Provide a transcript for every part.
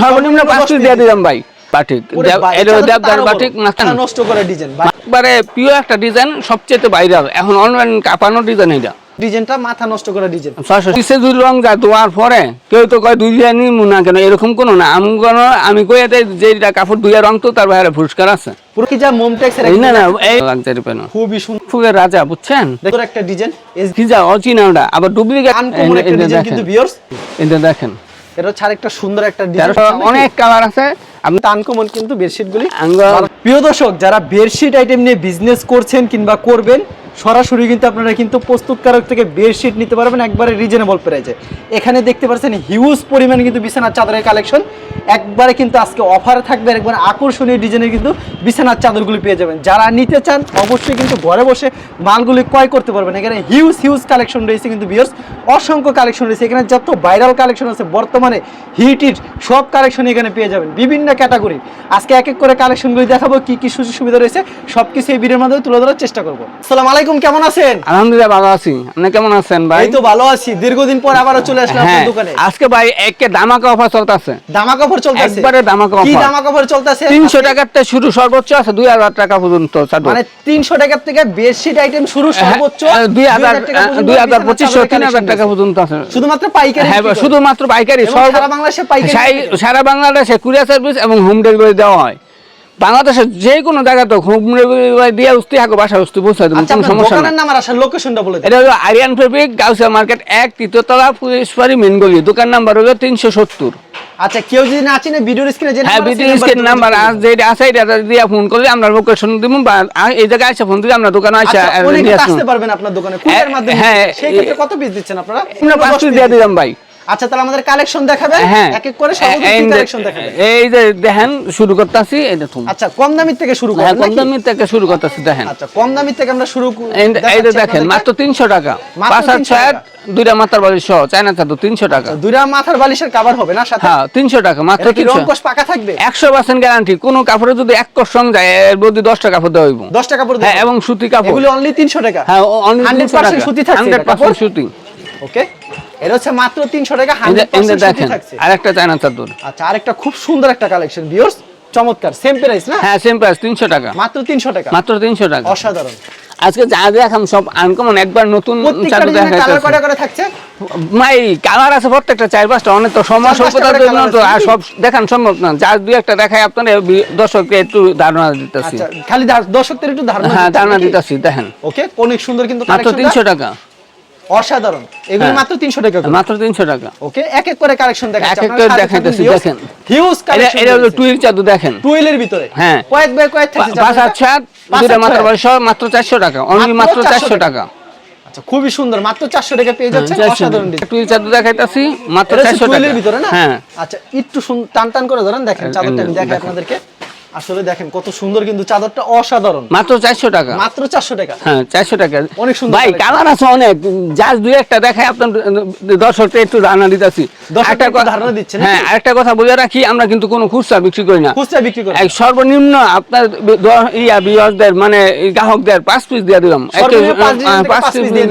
সর্বনিম্ন দিয়ে দিলাম ভাই বাটিক দেবদার। বাটিক নষ্ট করে ডিজাইন একবারে প্রিয় একটা ডিজাইন সবচেয়ে ভাইরাল এখন অনলাইন কাঁপানো ডিজাইন এটা। ডিজাইনটা মাথা নষ্ট করা ডিজাইন পিসে দুই রং যা দেওয়ার পরে কেউ তো কয় দুই জানি না কেন? এরকম কোনো না। আমি কোনো আমি কই এতে যেটা কাপড় দুইয়া রং তো তার বাইরে পুরস্কার আছে। পুরো কি যা মোমটেক্স এর না না এই লাক্সারি পেন। খুবই সুন্দর ফুলের রাজা বুঝছেন? একটা ডিজাইন কি যা অচিনা আবার ডুপ্লিকেট আনকমন একটা ডিজাইন কিন্তু ভিউয়ার্স এটা দেখেন। এটা হচ্ছে আরেকটা সুন্দর একটা ডিজাইন অনেক কালার আছে। আমি আনকমন কিন্তু বেডশিট গুলি প্রিয় দর্শক যারা বেডশিট আইটেম নিয়ে বিজনেস করছেন কিংবা করবেন সরাসরি কিন্তু আপনারা কিন্তু প্রস্তুতকারক থেকে বেডশিট নিতে পারবেন, একবারে রিজনেবল প্রাইসে এখানে দেখতে পাচ্ছেন হিউজ পরিমাণ কিন্তু বিছানার চাদরের কালেকশন একবারে কিন্তু আজকে অফার থাকবে, একবার আকর্ষণীয় ডিজাইনের কিন্তু বিছানার চাদরগুলি পেয়ে যাবেন। যারা নিতে চান, অবশ্যই কিন্তু ঘরে বসে মালগুলি ক্রয় করতে পারবেন। এখানে হিউজ হিউজ কালেকশন রয়েছে কিন্তু বিয়ার্স অসংখ্য কালেকশন রয়েছে। এখানে যত ভাইরাল কালেকশন আছে, বর্তমানে হিট হিট সব কালেকশন এখানে পেয়ে যাবেন। বিভিন্ন ক্যাটাগরি আজকে এক এক করে কালেকশনগুলি দেখাবো, কি কি সুযোগ সুবিধা রয়েছে সব কিছু এই ভিডিওর মাধ্যমে তুলে ধরার চেষ্টা করব। আসসালামু আলাইকুম। কেমন আছেন? আলহামদুলিল্লাহ ভালো আছি। আপনি কেমন আছেন ভাই? এই তো ভালো আছি। দীর্ঘদিন পর আবারও চলে আসলাম হ্যাঁ। আপনার দোকানে। আজকে ভাই একে দামাকা অফার চলতেছে। দামা কাপড় চলতেছে? একবারে দামাকা কি offer। দামা কাপড় চলতেছে? তিনশো টাকার থেকে শুরু সর্বোচ্চ আছে দুই হাজার টাকা পর্যন্ত মানে তিনশো টাকার থেকে বেডশিট আইটেম শুরু সর্বোচ্চ হ্যাঁ, দুই হাজার টাকা পর্যন্ত দুই হাজার বিছানার পঁচিশশো চাদরের তিন হাজার collection টাকা পর্যন্ত আছে। শুধুমাত্র পাইকারি হ্যাঁ শুধুমাত্র পাইকারি সারা বাংলাদেশে পাইকারি। সারা বাংলাদেশে কুরিয়ার সার্ভিস এবং হোম ডেলিভারি দেওয়া হয়। বাংলাদেশের যে কোনো জায়গাতে দিয়ে উস্তি হাকো বাসা উস্তি দেবো আচ্ছা কোনো সমস্যা লোকেশনটা বলে এটা হলো আরিয়ান ফেব্রিক গাউসিয়া মার্কেট এক তৃতীয়তলা পুলিশবাড়ি মেনগলি দোকান নাম্বার হলো তিনশো সত্তর। আচ্ছা কেউ যদি না চিনে ভিডিওর স্ক্রিনে যে হ্যাঁ নাম্বার আছে, নাম্বার আজ যেটা আছে এটা দিয়ে ফোন করলে আমরা লোকেশন দিব বা এই জায়গায় ফোন দিলে আমরা দোকানে আসে আচ্ছা, তো আসতে পারবেন আপনার দোকানে কুরিয়ার মাধ্যমে। হ্যাঁ, সেই ক্ষেত্রে কত পিস দিচ্ছেন আপনারা? আমরা পাঁচ পিস দিয়ে দিলাম ভাই। আচ্ছা তাহলে আমাদের কালেকশন দেখাবেন হ্যাঁ। এক এক করে কালেকশন দেখাবেন এই যে দেখেন শুরু করতেছি এই দেখুন। আচ্ছা কম দামির থেকে শুরু হ্যাঁ কম? থেকে শুরু করতেছি দেখেন। আচ্ছা কম দামির থেকে আমরা শুরু এই- যে দেখেন মাত্র তিনশো টাকা। মাত্র পাঁচ হাত 300 ছয় দুইটা মাথার বাড়ি সহ চায়না চাদর তিনশো টাকা। দুইটা মাথার বালিশের কভার হবে না সাথে? হ্যাঁ তিনশো টাকা মাত্র কি তিনশো। রংকশ পাকা থাকবে? একশো পার্সেন্ট গ্যারান্টি কোনো কাপড়ে যদি এক কষং যায় এর মধ্যে দশটা কাপড় দেওয়া হইব। দশ টাকা পড়বে হ্যাঁ এবং সুতি কাপড়। এগুলো অনলি তিনশো টাকা। হ্যাঁ অনলি 100% সুতি থাকছে হান্ড্রেড পার্সেন্ট সুতি। ওকে? এটা হচ্ছে মাত্র তিনশো টাকা এই যে- হান্ড্রেড এই যে পার্সেন্ট সুতি দেখেন আরেকটা চায়না চাদর। আচ্ছা আরেকটা খুব সুন্দর একটা কালেকশন ভিউয়ার্স চমৎকার সেম প্রাইস না? হ্যাঁ সেম প্রাইস তিনশো টাকা। মাত্র তিনশো টাকা। মাত্র তিনশো টাকা। অসাধারণ। আজকে যা দেখাম সব আনকমন একবার নতুন চাদর ডিজাইনে কালার কয়টা করে থাকছে? মাই কালার আছে প্রত্যেকটা চার পাঁচটা অনেক তো সময় স্বল্পতার জন্য তো আর সব দেখান সম্ভব না। যার দুই একটা দেখাই আপনার দর্শককে একটু ধারণা দিতেছি। আচ্ছা খালি দার- দর্শকদের একটু ধারণা হ্যাঁ ধারণা? দিতেছি দেখেন। ওকে অনেক সুন্দর কিন্তু মাত্র কালেকশন তিনশো টাকা। অসাধারণ। এগুলো হ্যাঁ। মাত্র তিনশো টাকা মাত্র তিনশো টাকা। ওকে? এক এক করে কালেকশন দেখাচ্ছি। এক এক করে দেখাইতেছি, দেখেন। হিউজ কালেকশন এটা হলো টুইল চাদর দেখেন। টুয়েলের ভিতরে। হ্যাঁ। কয়েক বাই কয়েক থাকছে পাঁচ হাত সাত দুটা। বাড়ি সহ মাত্র চারশো টাকা। অনলি মাত্র মাত্র 400 টাকা। আচ্ছা খুবই সুন্দর। মাত্র চারশো টাকা পেয়ে যাচ্ছে হ্যাঁ, অসাধারণ ডিজাইন টুইল চাদর দেখাইতেছি মাত্র এটা হচ্ছে চারশো টাকা। টুয়েলের ভিতরে না? হ্যাঁ। আচ্ছা একটু টান টান করে ধরেন দেখেন চাদরটা আমি দেখাই আপনাদেরকে। আসলে দেখেন কত সুন্দর কিন্তু চাদরটা অসাধারণ। মাত্র চারশো টাকা। মাত্র চারশো টাকা। হ্যাঁ চারশো টাকা। অনেক সুন্দর ভাই কালার আছে অনেক। জাস্ট দুই একটা দেখাই আপনার দর্শককে একটু ধারণা দিতেছি। একটু ধারণা দিচ্ছেন হ্যাঁ আরেকটা কথা বলে রাখি আমরা কিন্তু কোনো খুচরা বিক্রি করি না। খুচরা বিক্রি করে সর্বনিম্ন আপনার ইয়া বিয়সদের মানে গ্রাহকদের পাঁচ পিস দিয়ে দিলাম। পাঁচ পিস দিয়ে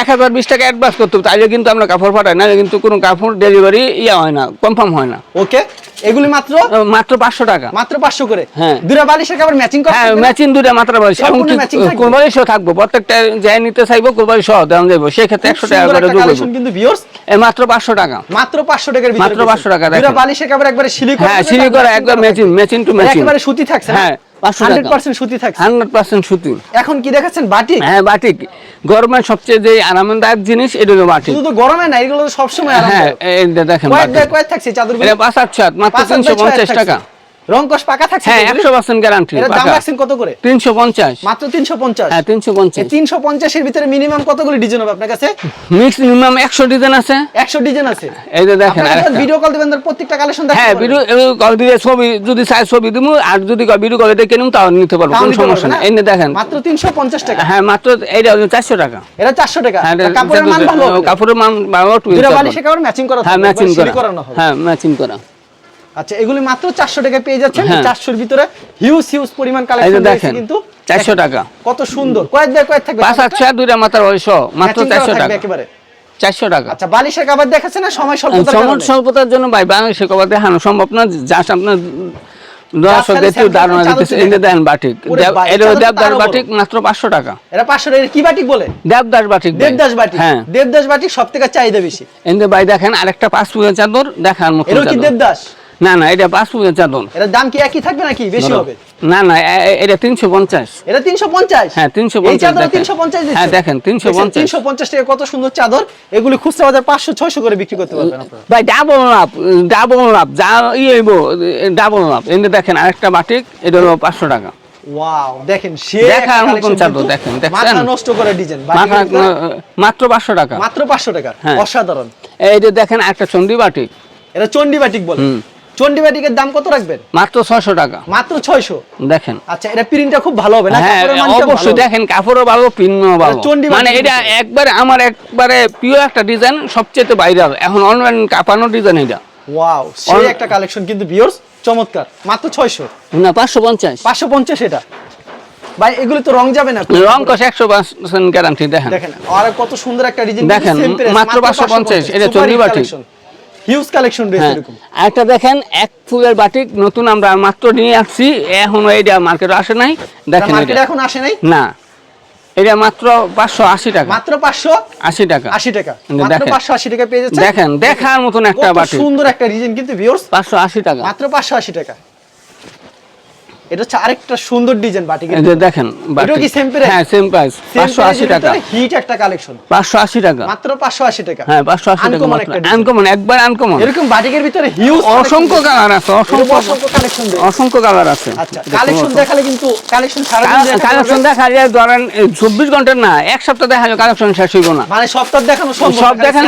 এক হাজার বিশ টাকা অ্যাডভান্স করতে তাইলে কিন্তু আমরা কাপড় পাঠাই না কিন্তু কোনো কাপড় ডেলিভারি ইয়া হয় না কনফার্ম হয় না। ওকে এগুলি মাত্র? মাত্র পাঁচশো টাকা। মাত্র পাঁচশো করে? হ্যাঁ। দুটা বালিশের কাপড় ম্যাচিং করে হ্যাঁ ম্যাচিং দুটা মাত্র বালিশ। এবং কোরবানি সহ থাকব। প্রত্যেকটা যাই নিতে চাইব কোরবানি সহ দেওয়া যাব সেক্ষেত্রে একশো টাকা করে যোগ কিন্তু ভিউয়ার্স মাত্র পাঁচশো টাকা। মাত্র 500 টাকার ভিতরে মাত্র 500 টাকা, দুটা। বালিশের কাপড় একবারে সিলি করা হ্যাঁ সিলি করা একবার ম্যাচিং ম্যাচিং টু ম্যাচিং একবারে সুতি থাকছে হ্যাঁ। পাঁচশো টাকা। 100% সুতি থাকছে। হান্ড্রেড পার্সেন্ট সুতি এখন কি দেখাচ্ছেন? বাটিক? হ্যাঁ বাটিক। গরমের সবচেয়ে যে আরামদায়ক জিনিস এটা হলো বাটিক। শুধু গরমে না এগুলো তো সবসময় হ্যাঁ দেখেন কয়েক থাকছে চাদরগুলো পাঁচ আট মাত্র তিনশো পঞ্চাশ টাকা। রংকশ পাকা থাকছে হ্যাঁ তো এগুলি? একশো পার্সেন্ট গ্যারান্টি এটার দাম রাখছেন কত করে? তিনশো পঞ্চাশ। মাত্র 350 হ্যাঁ এই 350 এর ভিতরে মিনিমাম কতগুলো ডিজাইন হবে আপনার কাছে? মিক্স মিনিমাম একশো ডিজাইন আছে। 100 ডিজাইন আছে। এই যে দেখেন ভিডিও কল দিবেন প্রত্যেকটা কালেকশন হ্যাঁ ভিডিও কল দিয়ে ছবি যদি চাই ছবি দিব আর যদি ভিডিও কলে তাও নিতে পারব কোনো সমস্যা নেই। দেখেন। মাত্র 350 টাকা। হ্যাঁ মাত্র এইটা হলো চারশো টাকা। এটা 400 টাকা। হ্যাঁ, কাপড়ের মান ভালো। কাপড়ের মান ভালো কাপড়। ম্যাচিং করা হ্যাঁ ম্যাচিং করা। হ্যাঁ ম্যাচিং করা। আচ্ছা এগুলি মাত্র 400 টাকায় পেয়ে যাচ্ছেন। হ্যাঁ। 400 এর ভিতরে হিউজ হিউজ পরিমাণ কালেকশন রয়েছে দেখেন কিন্তু 400 টাকা। কত সুন্দর। কয়েক বাই কয়েক থাকবে। পাঁচ আট ছয় দুইটা মাথার বয়স মাত্র করা চারশো থাকবে টাকা। একেবারে। চারশো টাকা। আচ্ছা বালিশের না? সময় স্বল্পতার কারণে? স্বল্পতার জন্য ভাই বাংলাদেশে কবার দেখানো সম্ভব না। জাস্ট আপনার ধারণা দিতেছে। দেন বাটিক। এটা দেবদাস বাটিক মাত্র পাঁচশো টাকা। এটা পাঁচশো টাকা কি বাটিক বলে? Devdas batik Devdas batik. হ্যাঁ। দেবদাস বাটিক সব থেকে চাহিদা বেশি। ভাই দেখেন আরেকটা পাঁচ ফুলের চাদর দেখার মতো কি দেবদাস? না না এটা পাঁচ চাদর এটার দাম কি একই থাকবে নাকি? বেশি হবে? না না এটা তিনশো পঞ্চাশ। এটা তিনশো পঞ্চাশ? হ্যাঁ, 350 এই চাদর দেখেন। তিনশো পঞ্চাশ হ্যাঁ, দেখেন, 350 তিনশো পঞ্চাশ টাকা কত সুন্দর চাদর। এগুলি খুচরা বাজার পাঁচশো ছয়শো করে বিক্রি করতে পারবেন ভাই ডাবল লাভ ডাবল লাভ যা ই হইব ডাবল লাভ এনে দেখেন আরেকটা বাটিক এটা হলো পাঁচশো টাকা। ওয়াও দেখেন সে দেখার একটা মতন চাদর দেখেন, মাথা নষ্ট করে ডিজাইন মাত্র পাঁচশো টাকা। মাত্র পাঁচশো টাকা হ্যাঁ। অসাধারণ। এই যে দেখেন একটা চন্ডি বাটিক। এটা চন্ডি বাটিক বলে। চন্ডি দাম কত রাখবেন? মাত্র ছয়শো টাকা। মাত্র ছয়শো? দেখেন। আচ্ছা এটা প্রিন্টটা খুব ভালো হবে না? হ্যাঁ অবশ্যই দেখেন কাপড়ও ভালো পিনও ভালো। মানে এটা। একবারে আমার একবারে প্রিয় একটা ডিজাইন সবচেয়ে ভাইরাল এখন অনলাইন কাপানো ডিজাইন এটা। ওয়াও সেই একটা কালেকশন কিন্তু ভিউয়ার্স চমৎকার। মাত্র ছয়শো? না পাঁচশো পঞ্চাশ। পাঁচশো পঞ্চাশ এটা? ভাই এগুলো তো রং যাবে না? রং কষ একশো পার্সেন্ট গ্যারান্টি দেখেন। দেখেন আর কত সুন্দর একটা ডিজাইন দেখেন, মাত্র 550 এটা চণ্ডী বাটিক। হিউজ কালেকশন রয়েছে হ্যাঁ। এরকম। একটা দেখেন এক ফুলের বাটিক নতুন আমরা মাত্র নিয়ে আসছি। এখনও এটা মার্কেটে আসে নাই। দেখেন মার্কেটে এটা। এখন আসে নাই? না। এটা মাত্র পাঁচশো আশি টাকা। মাত্র পাঁচশো আশি টাকা। আশি টাকা। কিন্তু মাত্র দেখেন। পাঁচশো আশি টাকা পেয়ে যাচ্ছে দেখেন দেখার মতন একটা বাটি সুন্দর একটা ডিজাইন কিন্তু ভিউয়ার্স পাঁচশো আশি টাকা। মাত্র পাঁচশো আশি টাকা। এটা হচ্ছে আরেকটা সুন্দর ডিজাইন বাটিকের দেখেন এটাও কি same price? হ্যাঁ সেম প্রাইস পাঁচশো আশি টাকা। হিট একটা কালেকশন পাঁচশো আশি টাকা। মাত্র পাঁচশো আশি টাকা। হ্যাঁ পাঁচশো আশি টাকা Uncommon আনকমন একবার আনকমন এরকম বাটিকের ভিতরে হিউজ অসংখ্য কালার আছে অসংখ্য কালেকশন অসংখ্য কালার আছে। আচ্ছা কালেকশন দেখালে কিন্তু কালেকশন দেখাতে কালেকশন পারবেন। দেখা যায় ধরেন চব্বিশ ঘণ্টার না এক সপ্তাহ দেখা যায় কালেকশন শেষ হইব না। মানে সপ্তাহ দেখানো সম্ভব সব দেখেন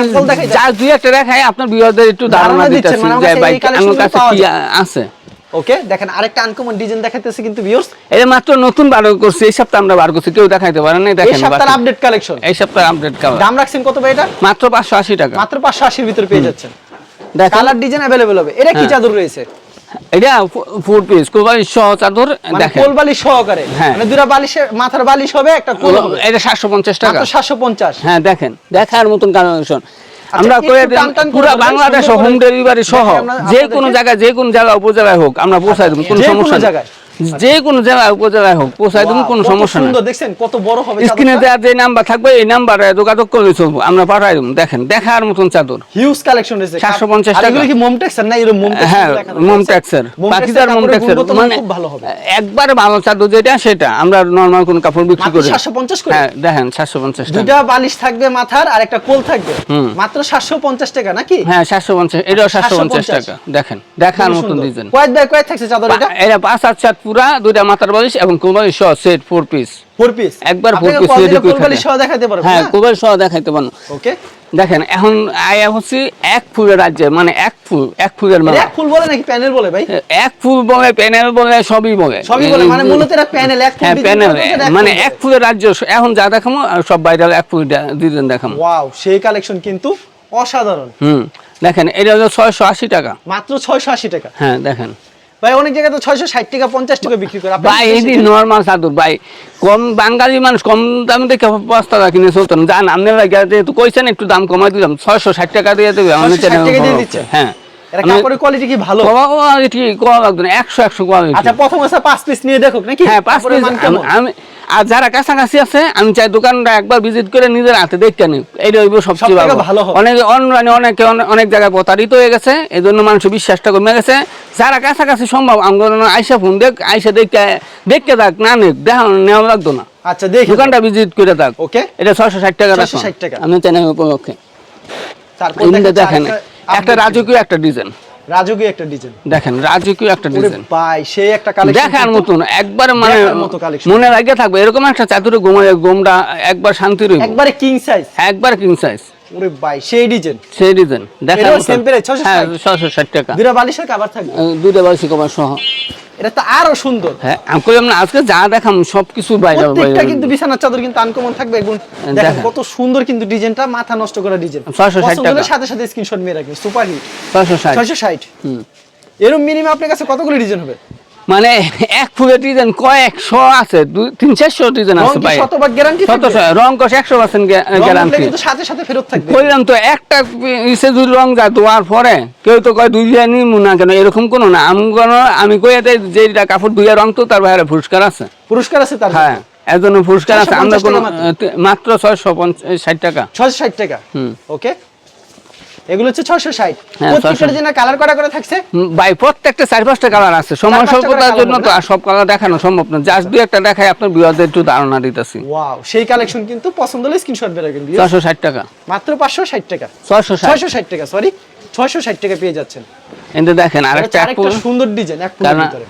যা দুই একটা দেখায় আপনার বিবাদের একটু ধারণা দিতেছি মানে যে ভাই এই collection আমার কাছে কি আছে। ওকে দেখেন আরেকটা আনকমন ডিজাইন দেখাইতেছে কিন্তু ভিউয়ার্স এটা মাত্র নতুন বার করছি এই সপ্তাহে আমরা বার করছি কেউ দেখাইতে পারেন না দেখেন এই সপ্তাহের আপডেট কালেকশন এই সপ্তাহে আপডেট কালার দাম রাখছেন কত ভাই এটা? মাত্র পাঁচশো আশি টাকা। মাত্র পাঁচশো আশির ভিতরে পেয়ে যাচ্ছেন। দেখেন। কালার ডিজাইন অ্যাভেলেবেল হবে। এটা কি হ্যাঁ। চাদর রয়েছে? এটা ফুড পিস কোবাই সহ চাদর মানে দেখেন। কোল বালিশ সহকারে? হ্যাঁ। মানে দুটা বালিশের মাথার বালিশ হবে একটা কোল হবে? এটা সাতশো পঞ্চাশ টাকা। মাত্র সাতশো পঞ্চাশ। হ্যাঁ দেখেন। দেখার মতন কালেকশন আমরা একটু করে পুরো বাংলাদেশ হোম ডেলিভারি সহ দেখে যে কোনো জায়গায় যে কোনো জায়গায় উপজেলায় হোক আমরা পৌঁছাই দেবো কোনো সমস্যা জায়গায়? যে কোনো জায়গায় উপজেলায় হোক পৌঁছাই দেবো কোনো সমস্যা নেই। দেখছেন? কত বড় হবে স্ক্রিনে দেওয়ার যে নাম্বার থাকবে এই নাম্বারে যোগাযোগ করে চলবো আমরা পাঠাই দেবো। দেখেন দেখার মতন চাদর। হিউজ কালেকশন রয়েছে। 750 আর টাকা। কি মোমটেক্সের না এরকম মোমটেক্স হ্যাঁ মোমটেক্সের পাকিজার মোমটেক্সের মানে খুব ভালো হবে। একবারে ভালো চাদর যেটা সেটা। আমরা নর্মাল কোন কাপড় বিক্রি করি না। 750 করে? হ্যাঁ দেখেন সাতশো পঞ্চাশ টাকা। দুটা বালিশ থাকবে মাথার আর একটা কোল থাকবে? মাত্র সাতশো পঞ্চাশ টাকা নাকি? হ্যাঁ সাতশো পঞ্চাশ এটাও সাতশো পঞ্চাশ 750 টাকা। দেখেন দেখার মতন। ডিজাইন কয়েক বাই কয়েক থাকছে চাদর এটা? এটা পাঁচ হাত সাত পুরা দুইটা মাথার বালিশ এবং কোমল সহ set four piece four piece একবার four piece ready করে সহ দেখাতে পারবে হ্যাঁ কোমল সহ দেখাইতে পারেন ওকে দেখেন এখন আয়া হচ্ছে এক ফুলের রাজ্যে মানে এক ফুল এক ফুলের মেলা। এক ফুল বলে নাকি প্যানেল বলে ভাই? এক ফুল বলে প্যানেল বলে সবই বলে। সবই বলে মানে মূলত এটা প্যানেল এক ফুল হ্যাঁ প্যানেল। মানে এক ফুলের রাজ্য এখন যা দেখামো আর সব বাইরে এক ফুল ডিজাইন দেখামো ওয়াও সেই কালেকশন কিন্তু অসাধারণ। হুম দেখেন এটা হলো ছয়শো আশি টাকা। মাত্র ছয়শো আশি টাকা। হ্যাঁ দেখেন। ভাই অনেক জায়গায় তো ছয়শো ষাট টাকা পঞ্চাশ টাকা বিক্রি করে। ভাই এই নর্মাল চাদর ভাই কম বাঙালি মানুষ কম দাম দেখে পাঁচ টাকা কিনে চলতো না। জান আপনারা যেহেতু কইছেন একটু দাম কমাই দিলাম। ছয়শো ষাট টাকা দিয়ে দেবে আমাদের 660 টাকা দিয়ে চ্যানেল দিচ্ছে? হ্যাঁ। কাপড়ের কোয়ালিটি কি ভালো? কোয়ালিটি কোয়া লাগবে না একশো একশো কোয়ালিটি আচ্ছা প্রথম পাঁচ পিস নিয়ে দেখো নাকি? হ্যাঁ পাঁচ পিস আমি আর যারা কাছাকাছি আছে আমি চাই দোকানটা একবার ভিজিট করে নিজের হাতে দেখতে নিই এইটা হইব সবচেয়ে ভালো। অনেক অনলাইনে অনেকে অনেক- জায়গায় প্রতারিত হয়ে গেছে এই জন্য মানুষ বিশ্বাসটা কমে গেছে। যারা কাছাকাছি সম্ভব আন্দোলন আইসা ফোন দেখ আইসা দেখতে দেখতে থাক না নেক দেখা নেওয়া লাগতো না। আচ্ছা দেখ। দোকানটা ভিজিট করে থাক। ওকে? এটা ছয়শো ষাট টাকা 660 টাকা। আমি চ্যানেল উপলক্ষে। দেখেন একটা রাজকীয় একটা ডিজাইন রাজকীয় একটা ডিজাইন দেখেন রাজকীয় একটা ডিজাইন ভাই সেই একটা কালেকশন দেখার মতন একবার মানে মতো। মনে লাগে থাকবে এরকম একটা চাদরে ঘুমায় ঘুমটা একবার শান্তি রইব। একবারে কিং সাইজ একবার কিং সাইজ ওরে ভাই সেই ডিজাইন সেই ডিজাইন দেখেন এটাও মতন। 660 হ্যাঁ ষাট টাকা। দুটা বালিশের কভার থাকবে। দুইটা বাসি কমার সহ। এটা তো আরও সুন্দর। হ্যাঁ আমি আমরা আজকে যা দেখাম সবকিছু বাইরে প্রত্যেকটা কিন্তু বিছানার চাদর কিন্তু আনকমন থাকবে এবং দেখেন দেখেন। কত সুন্দর কিন্তু ডিজাইনটা মাথা নষ্ট করা ডিজাইন। 660 টাকা। সাথে সাথে স্ক্রিনশট মেরে রাখবেন সুপার হিট ছশো ষাট। ছয়শো ষাট। হুম। এরকম মিনিমাম আপনার কাছে কতগুলো ডিজাইন হবে? মানে এক ফুলের ডিজাইন কয়েকশো আছে দুই তিন চারশো ডিজাইন আছে ভাই। শতভাগ গ্যারান্টি শত রং কষ একশো পার্সেন্ট গ্যারান্টি কিন্তু সাথে সাথে ফেরত থাকবে। কইলাম তো একটা ইসে যদি রং যা ধোয়ার পরে? কেউ তো কয় দুই নিমু না কেন? এরকম কোনো না। আমি কোনো আমি কই এতে যেটা কাপড় দুইয়া রং তো তার বাইরে পুরস্কার আছে। পুরস্কার আছে তার হ্যাঁ এর জন্য পুরস্কার আছে। আমরা কোনো মাত্র। ছয়শো ষাট টাকা। ছয়শো ষাট টাকা। হুম। ওকে এগুলো হচ্ছে ছয়শো ষাট। হ্যাঁ, প্রত্যেকটা 660 ডিজাইনের কালার করা করে থাকছে? ভাই প্রত্যেকটা চার পাঁচটা কালার আছে। সময় স্বল্পতার জন্য তো সব কালার দেখানো সম্ভব না। জাস্ট দুই একটা দেখাই আপনার বিবাদের একটু ধারণা দিতেছি। ওয়াও সেই কালেকশন কিন্তু পছন্দ হলে স্ক্রিনশট বের রাখবেন ছয়শো ষাট টাকা। মাত্র পাঁচশো ষাট টাকা। ছয়শো ষাট। ছয়শো ষাট টাকা সরি ছয়শো ষাট টাকা পেয়ে যাচ্ছেন। কিন্তু দেখেন আরেকটা সুন্দর ডিজাইন এক ভিতরে।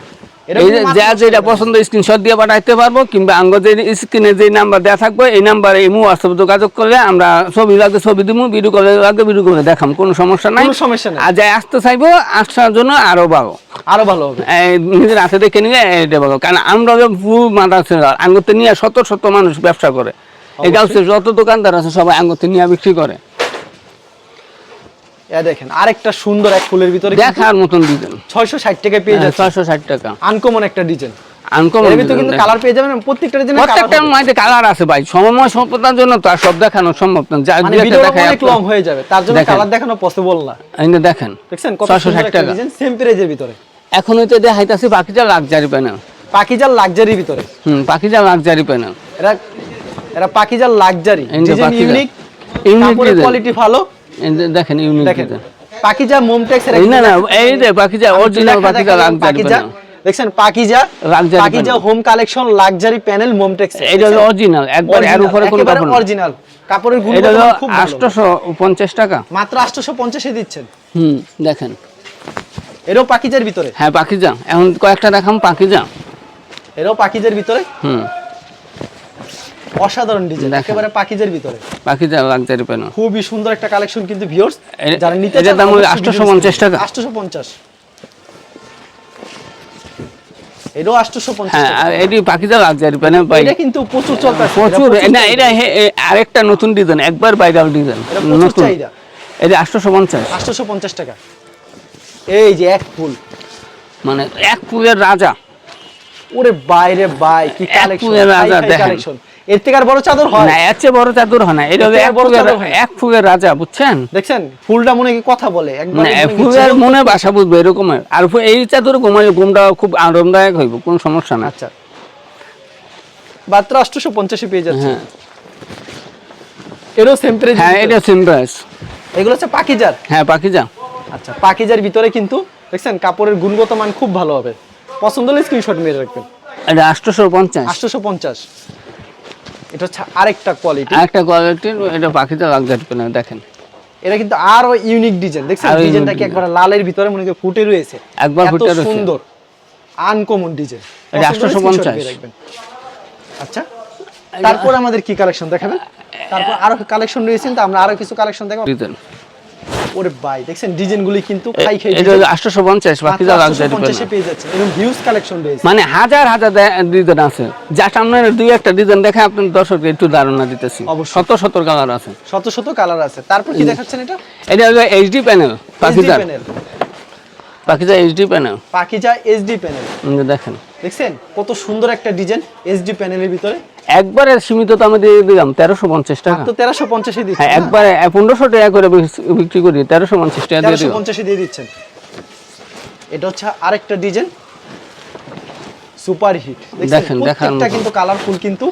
যে যা যেটা পছন্দ স্ক্রিনশট দিয়ে পাঠাইতে পারব কিংবা আঙ্গ যে স্ক্রিনে যে নাম্বার দেওয়া থাকবে এই নাম্বারে এই হোয়াটসঅ্যাপ যোগাযোগ করলে আমরা ছবি লাগবে ছবি দিব ভিডিও করে লাগবে ভিডিও করে দেখাম কোনো সমস্যা নাই। কোনো সমস্যা নাই। আর যাই আসতে চাইব আসার জন্য আরও ভালো। আরও ভালো হবে। নিজের হাতে দেখে নিলে এটা ভালো। কারণ আমরা মাথা আঙ্গুতে নিয়ে শত শত মানুষ ব্যবসা করে। এই গাউসের যত দোকানদার আছে সবাই আঙ্গুতে নিয়ে বিক্রি করে। এ দেখেন আরেকটা সুন্দর এক ফুলের ভিতরে দেখার মতন ডিজাইন ছয়শো ষাট টাকা পেয়ে যাচ্ছে। ছয়শো ষাট টাকা। আনকমন একটা ডিজাইন আনকমন এর ভিতরে কিন্তু কালার পেয়ে যাবেন প্রত্যেকটা ডিজাইনের প্রত্যেকটা কালার কালার আছে ভাই। সময় স্বল্পতার জন্য তো আর সব দেখানো সম্ভব না। যা মানে দুই একটা ভিডিও অনেক লং হয়ে যাবে। তার জন্য কালার দেখানো পসিবল না। এই দেখেন কত সুন্দর একটা ডিজাইন সেম প্রাইজের ভিতরে। এখন হইতে দেখাইতেছি পাখিটা লাক্সারি প্যানেল পাকিজার ভিতরে। হুম লাক্সারি প্যানেল এরা এরা পাকিজার লাক্সারি ডিজাইন। ইউনিক। কোয়ালিটি ভালো। দেখেন ইউনিক পাকিজা মোমটেক্স এর না না এই যে আমি অরিজিনাল পাখিটা পাকিজা দেখছেন Pakiza Pakiza home collection luxury panel Momtex এটা হলো অরিজিনাল একবার এর উপরে কোনো কাপড় অরিজিনাল কাপড়ের এটা হলো মান খুব ভালো। আটশোশো পঞ্চাশ টাকা। মাত্র 850 এ দিচ্ছেন। হুম দেখেন। এরও পাকিজার ভিতরে? হ্যাঁ পাখিজা এখন কয়েকটা দেখাম পাখিজা এরও পাকিজার ভিতরে? হুম। অসাধারণ ডিজাইন একেবারে পাকিজার ভিতরে। পাখিজা লাক্সারি প্যানেল খুবই সুন্দর একটা কালেকশন কিন্তু ভিউয়ার্স যারা নিতে এটার দাম হলো 850 টাকা। 850 এটাও 850 হ্যাঁ আর এটি পাখিজা লাক্সারি প্যানেল পাই এটা কিন্তু প্রচুর চলতেছে। প্রচুর। না এটা আরেকটা নতুন ডিজাইন একবার ভাইরাল ডিজাইন নতুন। এটা আটশোশো পঞ্চাশ। 850 টাকা। এই যে এক ফুল। মানে এক ফুলের রাজা। ওরে বাইরে বাই কি কালেকশন রাজা দেখেন। এর থেকে আর বড় চাদর হয়? না এর চেয়ে বড় চাদর হয় না। এটা এক বড় চাদর এক ফুলের রাজা বুঝছেন? দেখছেন? ফুলটা মনে কি কথা বলে একবার মানে ফুলের মনে বাসা বুঝবে এরকমের। আর এই চাদর ঘুমালে ঘুমটা খুব আরামদায়ক হইব কোনো সমস্যা না। আচ্ছা। মাত্র 850 এ পেয়ে যাচ্ছে। হ্যাঁ। এরও সেম প্রাইস হ্যাঁ এটা সিম্পাস এগুলো হচ্ছে পাকিজার। হ্যাঁ পাখিজা আচ্ছা পাকিজার ভিতরে কিন্তু দেখছেন কাপড়ের গুণগত মান খুব ভালো হবে। পছন্দ হলে স্ক্রিনশট মেরে রাখবেন। এটা আটশোশো পঞ্চাশ। আটশোশো পঞ্চাশ। এটা হচ্ছে আরেকটা কোয়ালিটি আরেকটা কোয়ালিটির এটা লাক্সারি না দেখেন। এটা কিন্তু আরও ইউনিক ডিজাইন দেখছেন? ডিজাইনটা কি একবার লালের ভিতরে মনে করে ফুটে রয়েছে। একবার ফুটে রয়েছে। সুন্দর আনকমন ডিজাইন এটা 850 আচ্ছা তারপর আমাদের কি কালেকশন দেখাবেন? তারপর আরও কালেকশন রয়েছে তো আমরা আরও কিছু কালেকশন দেখাবো। ওরে ভাই দেখছেন ডিজাইনগুলি কিন্তু খাই খাই এটা হলো আটশোশো পঞ্চাশ পাখিজা লাক্সারি পঞ্চাশে প্যানেল পেয়ে যাচ্ছে এরকম হিউজ কালেকশন রয়েছে। মানে হাজার হাজার ডিজাইন আছে। যা সামনে দুই একটা ডিজাইন দেখে আপনি দর্শককে একটু ধারণা দিতেছি। শত শত কালার আছে। শত শত কালার আছে। তারপর কি দেখাচ্ছেন এটা? এটা হলো HD panel panel Pakiza HD panel Pakiza SD panel দেখেন। দেখছেন? কত সুন্দর একটা ডিজাইন এসডি প্যানেলের ভিতরে। একবারে সীমিত তো আমি দিয়ে দিলাম তেরোশো পঞ্চাশ টাকা। তো তেরোশো পঞ্চাশে দিচ্ছেন। হ্যাঁ একবারে পনেরোশো টাকা করে বিক্রি- করি তেরোশো পঞ্চাশ টাকা দিয়ে দিব পঞ্চাশে দিয়ে দিচ্ছেন। এটা হচ্ছে আরেকটা ডিজাইন সুপার হিট দেখেন, প্রত্যেকটা কিন্তু কালারফুল কিন্তু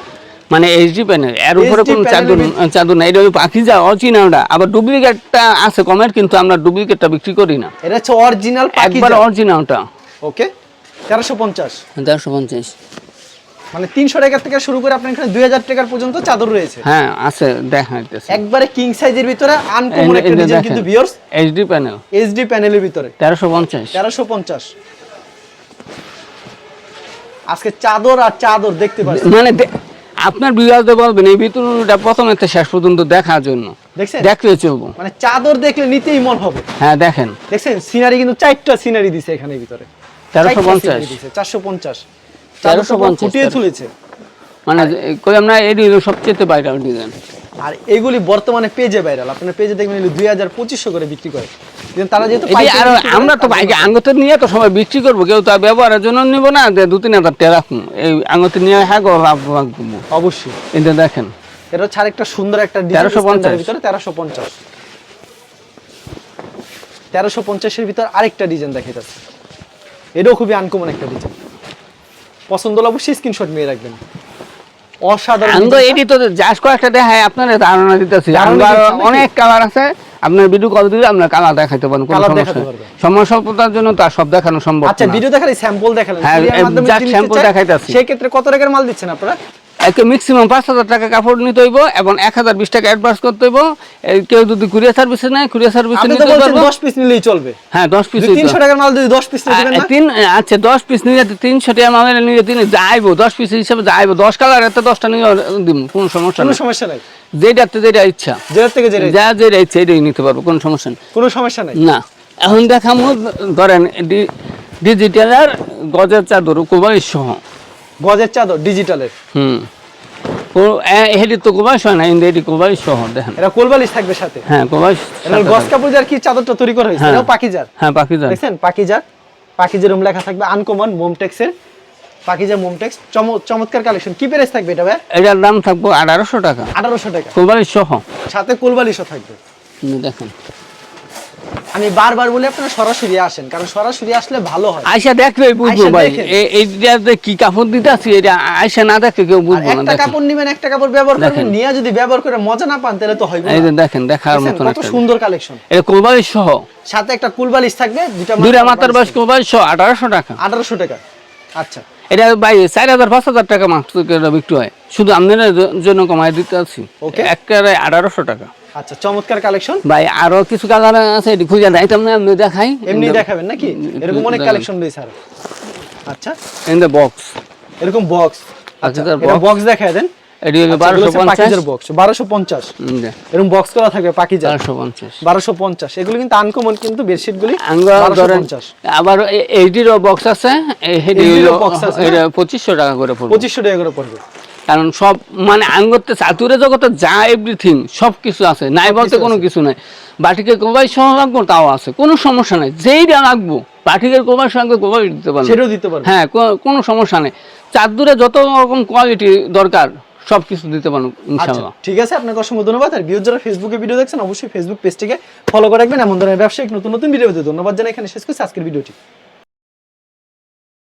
মানে এইচডি প্যানেল এর উপরে কোনো চাদর চাদর না এটা হলো পাখিজা অরিজিনালটা আবার ডুপ্লিকেটটা আছে কমের কিন্তু আমরা ডুপ্লিকেটটা বিক্রি করি না। এটা হচ্ছে অরিজিনাল একবার অরিজিনালটা। ওকে তেরোশো পঞ্চাশ। তেরোশো পঞ্চাশ। মানে তিনশো টাকা থেকে শুরু করে আপনার এখানে দুই হাজার টাকার পর্যন্ত চাদর রয়েছে। হ্যাঁ আছে দেখাইতেছে একবারে কিং সাইজের ভিতরে আনকমন একটা ডিজাইন কিন্তু বিয়ার্স এইচডি প্যানেল এইচডি প্যানেলের ভিতরে। তেরোশো পঞ্চাশ। তেরোশো পঞ্চাশ। আজকে চাদর আর চাদর দেখতে পাচ্ছি মানে আপনার বিবাদে বলবেন এই ভিতরটা প্রথম শেষ পর্যন্ত দেখার জন্য। দেখতে দেখলে চলবো। মানে চাদর দেখলে নিতেই মন হবে। হ্যাঁ দেখেন। দেখছেন? সিনারি কিন্তু চারটা সিনারি দিছে এখানে ভিতরে। তেরোশো পঞ্চাশ। চারশো পঞ্চাশ। 1350 ফুটিয়ে তুলেছে। মানে কই আমরা এই সবচেয়ে বাইরে ডিজাইন আর এগুলি বর্তমানে পেজে ভাইরাল আপনার পেজে দেখবেন দুই হাজার পঁচিশশো করে বিক্রি করে। তারা যেহেতু আমরা তো তার বাইকে জন্য- নিয়ে তো সবাই বিক্রি করব কেউ তো ব্যবহারের জন্য নিব না দু তিন হাজার টাকা রাখুন। এই আঙ্গতে নিয়ে হ্যাঁ অবশ্যই। এটা দেখেন। এটা হচ্ছে আরেকটা সুন্দর একটা 1350 ভিতরে তেরোশো পঞ্চাশ। তেরোশো পঞ্চাশের ভিতর আরেকটা ডিজাইন দেখা যাচ্ছে। এটাও খুবই আনকমন একটা ডিজাইন পছন্দ হলে অবশ্যই স্ক্রিনশট নিয়ে রাখবেন। অসাধারণ। এটি তো যাস কয়েকটা দেখায় আপনার ধারণা দিতেছি? অনেক কালার আছে আপনার ভিডিও কল দিলে আপনার কালার দেখাইতে পারেন কোনো সমস্যা দেখাতে। সময় স্বল্পতার জন্য তার সব দেখানো সম্ভব আচ্ছা ভিডিও দেখালে স্যাম্পল দেখালেন। হ্যাঁ, চায়, দেখাইতাছি। সেই ক্ষেত্রে কত টাকার মাল দিচ্ছেন আপনারা? একে ম্যাক্সিমাম পাঁচ হাজার টাকা কাপড় নিতে হইব এবং এক হাজার বিশ টাকা অ্যাডভান্স করতে হইব। কেউ যদি কুরিয়ার সার্ভিসে নেয় কুরিয়ার সার্ভিসে নিতে পারব। দশ পিস নিলেই চলবে। হ্যাঁ দশ পিস তিনশো টাকার মাল যদি দশ পিস তিন আচ্ছা দশ পিস নিয়ে তিনশো টাকা মামলা নিয়ে তিনি যাইবো দশ পিস হিসাবে যাইবো। দশ কালার এতে দশটা নিয়ে দিব কোনো সমস্যা কোনো নেই। সমস্যা নাই। যেটাতে যেটা ইচ্ছা। যেটার থেকে যেটা যা যেটা ইচ্ছা এটাই নিতে পারব কোনো সমস্যা নেই। কোনো সমস্যা নাই? না। এখন দেখামো ধরেন ডিজিটাল আর গজের চাদর কোবাই সহ। গজের চাদর ডিজিটালের? হুম। হেডি তো কোবাই সহ না কিন্তু এটি কোবাই সহ দেখেন। এটা কোলবালিশ থাকবে সাথে? হ্যাঁ এটা গজ কাপড় যার কি চাদরটা তৈরি করা হয়েছে? হ্যাঁ। এটাও পাকিজার হ্যাঁ পাখি যান দেখছেন? পাকিজার পাকিজার রুম লেখা থাকবে আনকমন মোমটেক্সের। মোমটেক্স চম- চমৎকার কালেকশন কি প্রাইস থাকবে এটা ভাই? এটার দাম থাকব আঠারোশো টাকা। আঠারোশো টাকা। কোবাই সহ সাথে কোলবালিশও থাকবে। হুম, দেখেন। আমি বারবার বলি আপনারা সরাসরি আসেন কারণ সরাসরি আসলে ভালো হয়। আয়সা দেখলে বুঝব ভাই। এইটাতে কি কাপড় দিতে আছি এটা আয়সা না দেখে কেউ বুঝব না একটা কাপড় নিবেন একটা কাপড় ব্যবহার করবেন। নিয়ে যদি ব্যবহার করে মজা না পান তাহলে তো হইবে এই যে না দেখেন দেখার দেখছেন? মতন কত সুন্দর কালেকশন এটা সহ সাথে একটা কুলবালিশ থাকবে দুটা দুইটা মাথার কোবাই সহ আঠারোশো টাকা। আঠারোশো টাকা। আচ্ছা। এটা ভাই চার হাজার পাঁচ হাজার টাকা মাছ বিক্রি হয়। শুধু আপনার জন্য কমাই দিতে আছি. একটা আঠারোশো টাকা। আচ্ছা চমৎকার কালেকশন ভাই আরও কিছু কালার আছে এটি খুঁজে দেখাইতাম না আপনি দেখাই। এমনি দেখাবেন নাকি? এরকম অনেক কালেকশন রয়েছে স্যার আচ্ছা। ইন দ্য বক্স এরকম বক্স আচ্ছা। বক্স দেখায় দেন। এটি হলো বারোশো পঞ্চাশ। পাকিজার বক্স বারোশো পঞ্চাশ। এরকম বক্স করা থাকবে পাকিজার। বারোশো পঞ্চাশ। বারোশো এগুলো কিন্তু আনকমন কিন্তু বেডশিট গুলি আঙ্গুর বারোশো ধরেন পঞ্চাশ। আবার এইটিরও বক্স আছে এই- হলো- box আছে, এটা পঁচিশশো টাকা করে পড়বে। পঁচিশশো টাকা করে পড়বে। কারণ সব মানে আঙ্গতে চাতুরে জগতে যা এভরিথিং সব কিছু আছে। নাই বলতে কোনো কিছু নাই। বাটিকে কোবাই সহ তাও আছে। কোনো সমস্যা নাই। যেইটা রাখব বাটিকের কোবাই সঙ্গে কোবাই দিতে পারব। সেটাও দিতে পারবে। হ্যাঁ কোনো সমস্যা নেই। চাদুরে যত রকম কোয়ালিটি দরকার সব কিছু দিতে পারব ইনশাআল্লাহ। ঠিক আছে আপনাকে অসংখ্য ধন্যবাদ। আর ভিউজ যারা ফেসবুকে ভিডিও দেখছেন অবশ্যই ফেসবুক পেজটিকে ফলো করে রাখবেন। এমন ধরনের ব্যবসায়িক নতুন নতুন ভিডিও ধন্যবাদ জানাই। এখানে শেষ করছি। আজকের ভিডিওটি